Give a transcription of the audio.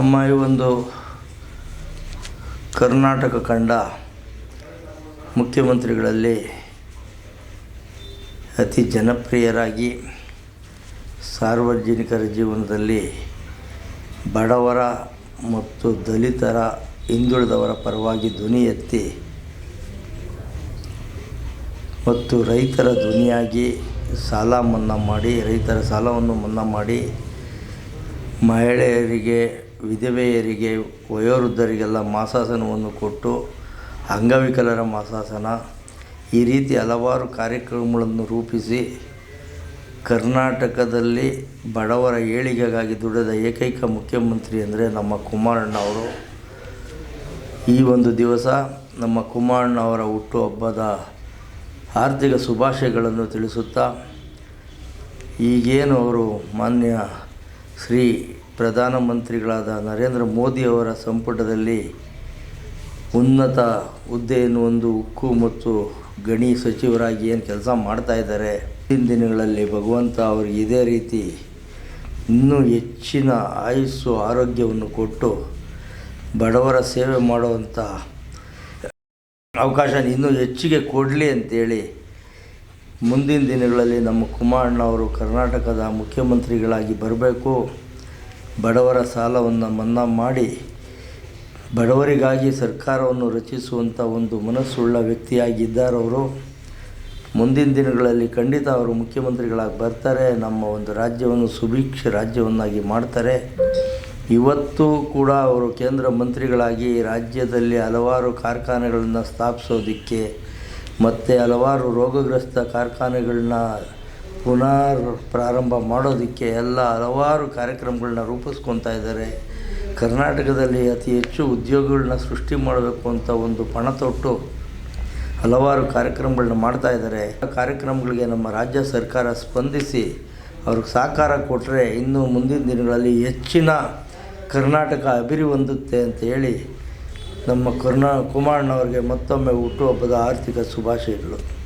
ನಮ್ಮ ಈ ಒಂದು ಕರ್ನಾಟಕ ಕಂಡ ಮುಖ್ಯಮಂತ್ರಿಗಳಲ್ಲಿ ಅತಿ ಜನಪ್ರಿಯರಾಗಿ ಸಾರ್ವಜನಿಕರ ಜೀವನದಲ್ಲಿ ಬಡವರ ಮತ್ತು ದಲಿತರ ಹಿಂದುಳಿದವರ ಪರವಾಗಿ ಧ್ವನಿ ಎತ್ತಿ ಮತ್ತು ರೈತರ ಧ್ವನಿಯಾಗಿ ಸಾಲ ಮನ್ನಾ ಮಾಡಿ, ರೈತರ ಸಾಲವನ್ನು ಮನ್ನಾ ಮಾಡಿ ಮಹಿಳೆಯರಿಗೆ ವಿಧವೆಯರಿಗೆ, ವಯೋವೃದ್ಧರಿಗೆಲ್ಲ ಮಾಸಾಸನವನ್ನು ಕೊಟ್ಟು ಅಂಗವಿಕಲರ ಮಾಸಾಸನ. ಈ ರೀತಿ ಹಲವಾರು ಕಾರ್ಯಕ್ರಮಗಳನ್ನು ರೂಪಿಸಿ ಕರ್ನಾಟಕದಲ್ಲಿ ಬಡವರ ಏಳಿಗೆಗಾಗಿ ದುಡಿದ ಏಕೈಕ ಮುಖ್ಯಮಂತ್ರಿ ಅಂದರೆ ನಮ್ಮ ಕುಮಾರಣ್ಣ ಅವರು. ಈ ಒಂದು ದಿವಸ ನಮ್ಮ ಕುಮಾರಣ್ಣ ಅವರ ಹುಟ್ಟುಹಬ್ಬದ ಆರ್ಥಿಕ ಶುಭಾಶಯಗಳನ್ನು ತಿಳಿಸುತ್ತಾ, ಈಗೇನು ಅವರು ಮಾನ್ಯ ಶ್ರೀ ಪ್ರಧಾನಮಂತ್ರಿಗಳಾದ ನರೇಂದ್ರ ಮೋದಿಯವರ ಸಂಪುಟದಲ್ಲಿ ಉನ್ನತ ಹುದ್ದೆಯನ್ನು ಒಂದು ಉಕ್ಕು ಮತ್ತು ಗಣಿ ಸಚಿವರಾಗಿ ಏನು ಕೆಲಸ ಮಾಡ್ತಾ ಇದ್ದಾರೆ. ಮುಂದಿನ ದಿನಗಳಲ್ಲಿ ಭಗವಂತ ಅವರಿಗೆ ಇದೇ ರೀತಿ ಇನ್ನೂ ಹೆಚ್ಚಿನ ಆಯುಸ್ಸು, ಆರೋಗ್ಯವನ್ನು ಕೊಟ್ಟು ಬಡವರ ಸೇವೆ ಮಾಡುವಂಥ ಅವಕಾಶ ಇನ್ನೂ ಹೆಚ್ಚಿಗೆ ಕೊಡಲಿ ಅಂತೇಳಿ ಮುಂದಿನ ದಿನಗಳಲ್ಲಿ ನಮ್ಮ ಕುಮಾರಣ್ಣವರು ಕರ್ನಾಟಕದ ಮುಖ್ಯಮಂತ್ರಿಗಳಾಗಿ ಬರಬೇಕು. ಬಡವರ ಸಾಲವನ್ನು ಮನ್ನಾ ಮಾಡಿ ಬಡವರಿಗಾಗಿ ಸರ್ಕಾರವನ್ನು ರಚಿಸುವಂಥ ಒಂದು ಮನಸ್ಸುಳ್ಳ ವ್ಯಕ್ತಿಯಾಗಿದ್ದಾರವರು. ಮುಂದಿನ ದಿನಗಳಲ್ಲಿ ಖಂಡಿತ ಅವರು ಮುಖ್ಯಮಂತ್ರಿಗಳಾಗಿ ಬರ್ತಾರೆ, ನಮ್ಮ ಒಂದು ರಾಜ್ಯವನ್ನು ಸುಭಿಕ್ಷ ರಾಜ್ಯವನ್ನಾಗಿ ಮಾಡ್ತಾರೆ. ಇವತ್ತು ಕೂಡ ಅವರು ಕೇಂದ್ರ ಮಂತ್ರಿಗಳಾಗಿ ರಾಜ್ಯದಲ್ಲಿ ಹಲವಾರು ಕಾರ್ಖಾನೆಗಳನ್ನು ಸ್ಥಾಪಿಸೋದಕ್ಕೆ ಮತ್ತು ಹಲವಾರು ರೋಗಗ್ರಸ್ತ ಕಾರ್ಖಾನೆಗಳನ್ನ ಪುನರ್ ಪ್ರಾರಂಭ ಮಾಡೋದಕ್ಕೆ ಎಲ್ಲ ಹಲವಾರು ಕಾರ್ಯಕ್ರಮಗಳನ್ನ ರೂಪಿಸ್ಕೊತಾ ಇದ್ದಾರೆ. ಕರ್ನಾಟಕದಲ್ಲಿ ಅತಿ ಹೆಚ್ಚು ಉದ್ಯೋಗಗಳನ್ನ ಸೃಷ್ಟಿ ಮಾಡಬೇಕು ಅಂತ ಒಂದು ಪಣ ತೊಟ್ಟು ಹಲವಾರು ಕಾರ್ಯಕ್ರಮಗಳನ್ನ ಮಾಡ್ತಾ ಇದ್ದಾರೆ. ಆ ಕಾರ್ಯಕ್ರಮಗಳಿಗೆ ನಮ್ಮ ರಾಜ್ಯ ಸರ್ಕಾರ ಸ್ಪಂದಿಸಿ ಅವ್ರಿಗೆ ಸಹಕಾರ ಕೊಟ್ಟರೆ ಇನ್ನು ಮುಂದಿನ ದಿನಗಳಲ್ಲಿ ಹೆಚ್ಚಿನ ಕರ್ನಾಟಕ ಅಭಿವೃದ್ಧಿ ಅಂತ ಹೇಳಿ ನಮ್ಮ ಕರ್ನಾ ಕುಮಾರಣ್ಣವ್ರಿಗೆ ಮತ್ತೊಮ್ಮೆ ಹುಟ್ಟುಹಬ್ಬದ ಆರ್ಥಿಕ ಶುಭಾಶಯಗಳು.